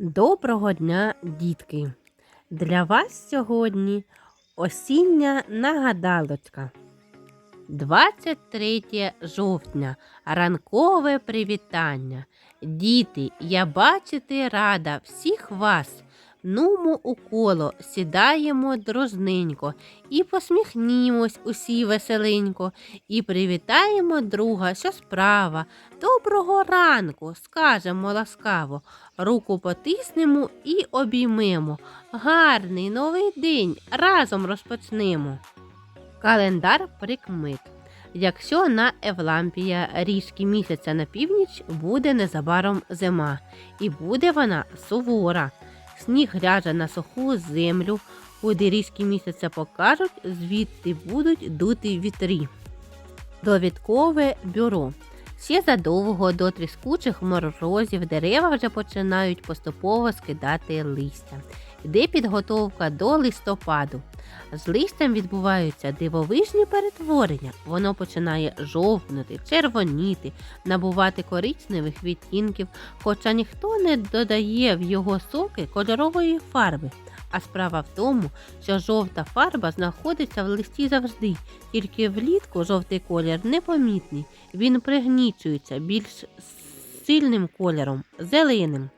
Доброго дня, дітки! Для вас сьогодні осіння нагадалочка. 23 жовтня. Ранкове привітання. Діти, я бачити рада всіх вас. Нумо у коло, сідаємо дружненько і посміхнімось усі веселенько, і привітаємо друга, що справа. Доброго ранку, скажемо ласкаво, руку потиснемо і обіймемо. Гарний новий день разом розпочнемо. Календар прикмит. Якщо на Евлампія ріжки місяця на північ буде незабаром зима, і буде вона сувора. Сніг ляже на суху землю, куди різкі місяця покажуть, звідти будуть дути вітрі. Довідкове бюро. Ще задовго до тріскучих морозів дерева вже починають поступово скидати листя. Йде підготовка до листопаду. З листям відбуваються дивовижні перетворення. Воно починає жовтнути, червоніти, набувати коричневих відтінків, хоча ніхто не додає в його соки кольорової фарби. А справа в тому, що жовта фарба знаходиться в листі завжди, тільки влітку жовтий колір непомітний, він пригнічується більш сильним кольором зеленим.